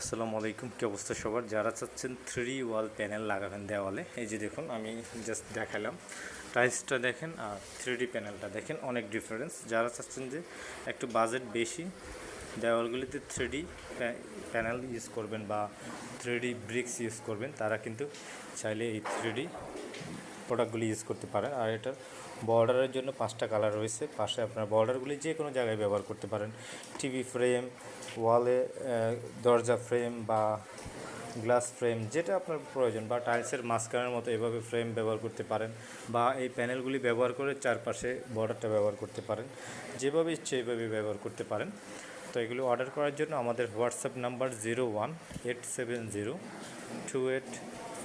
আসসালামু আলাইকুম, কী অবস্থা সবার? যারা চাচ্ছেন থ্রি ওয়াল প্যানেল লাগাবেন দেওয়ালে, এই যে দেখুন, আমি জাস্ট দেখালাম। টাইলসটা দেখেন আর থ্রি প্যানেলটা দেখেন, অনেক ডিফারেন্স যারা চাচ্ছেন যে একটু বাজেট বেশি, দেওয়ালগুলিতে থ্রি প্যানেল ইউজ করবেন বা থ্রি ব্রিক্স ইউজ করবেন, তারা কিন্তু চাইলে এই থ্রি প্রোডাক্টগুলি ইউজ করতে পারেন। আর এটার বর্ডারের জন্য পাঁচটা কালার রয়েছে। পাশে আপনার বর্ডারগুলি যে কোনো জায়গায় ব্যবহার করতে পারেন। টিভি ফ্রেম, ওয়ালে দরজা ফ্রেম বা গ্লাস ফ্রেম, যেটা আপনার প্রয়োজন বা টাইলসের মাঝখানের মতো এভাবে ফ্রেম ব্যবহার করতে পারেন বা এই প্যানেলগুলি ব্যবহার করে চারপাশে বর্ডারটা ব্যবহার করতে পারেন। যেভাবে ইচ্ছে এইভাবে ব্যবহার করতে পারেন। তো এগুলো অর্ডার করার জন্য আমাদের WhatsApp number zero one eight seven zero two eight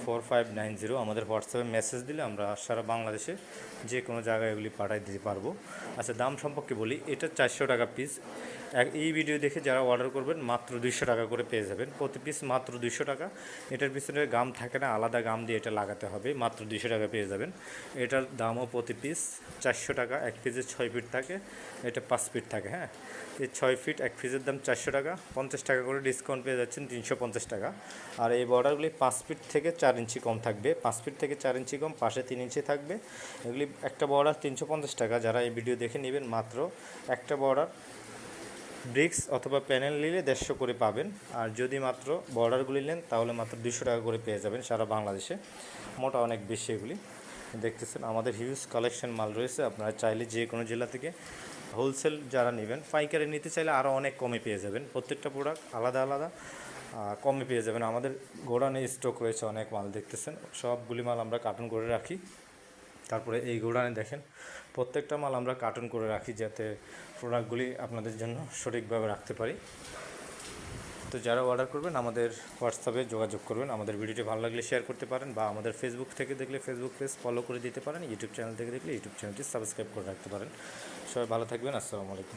four five nine zero আমাদের হোয়াটসঅ্যাপে মেসেজ দিলে আমরা সারা বাংলাদেশে যে কোনো জায়গায় এগুলি পাঠিয়ে দিতে পারব। আচ্ছা দাম সম্পর্কে বলি, এটা চারশো টাকা পিস এই ভিডিও দেখে যারা অর্ডার করবেন, মাত্র দুইশো টাকা করে পেয়ে যাবেন। প্রতি পিস মাত্র দুইশো টাকা। এটার পিছনে গাম থাকে না, আলাদা গাম দিয়ে এটা লাগাতে হবে, মাত্র দুইশো টাকা পেয়ে যাবেন। এটার দামও প্রতি পিস চারশো টাকা, এক পিসে ছয় ফিট থাকে, এটা পাঁচ ফিট থাকে হ্যাঁ? এই ছয় ফিট এক পিসের দাম চারশো টাকা, পঞ্চাশ টাকা করে ডিসকাউন্ট পেয়ে যাচ্ছেন, তিনশো পঞ্চাশ টাকা। আর এই বর্ডারগুলি পাঁচ ফিট থেকে চার ইঞ্চি কম থাকবে, পাঁচ ফিট থেকে চার ইঞ্চি কম, পাশে তিন ইঞ্চি থাকবে। এগুলি একটা বর্ডার তিনশো পঞ্চাশ টাকা, যারা এই ভিডিও দেখে নেবেন মাত্র একটা বর্ডার ব্রিক্স অথবা প্যানেল নিলে দেড়শো করে পাবেন। আর যদি মাত্র বর্ডারগুলি নেন, তাহলে মাত্র দুশো টাকা করে পেয়ে যাবেন সারা বাংলাদেশে। মোটা অনেক বেশি এগুলি। দেখতেছেন, আমাদের হিউজ কালেকশন মাল রয়েছে। আপনারা চাইলে যে কোনো জেলা থেকে হোলসেল যারা নেবেন, পাইকারি নিতে চাইলে আরও অনেক কমে পেয়ে যাবেন। প্রত্যেকটা প্রোডাক্ট আলাদা আলাদা। কমে পেয়ে যাবেন। আমাদের গোডানে স্টক রয়েছে অনেক মাল, দেখতেছেন? সবগুলি মাল আমরা কার্টুন করে রাখি। তারপরে এই গোডানে দেখেন, প্রত্যেকটা মাল আমরা কার্টুন করে রাখি যাতে প্রোডাক্টগুলি আপনাদের জন্য সঠিকভাবে রাখতে পারি। তো যারা অর্ডার করবেন, আমাদের হোয়াটসঅ্যাপে যোগাযোগ করবেন। আমাদের ভিডিওটি ভালো লাগলে শেয়ার করতে পারেন বা আমাদের ফেসবুক থেকে দেখলে ফেসবুক পেজ ফলো করে দিতে পারেন। ইউটিউব চ্যানেল থেকে দেখলে ইউটিউব চ্যানেলটি সাবস্ক্রাইব করে রাখতে পারেন। সবাই ভালো থাকবেন। আসসালামু আলাইকুম।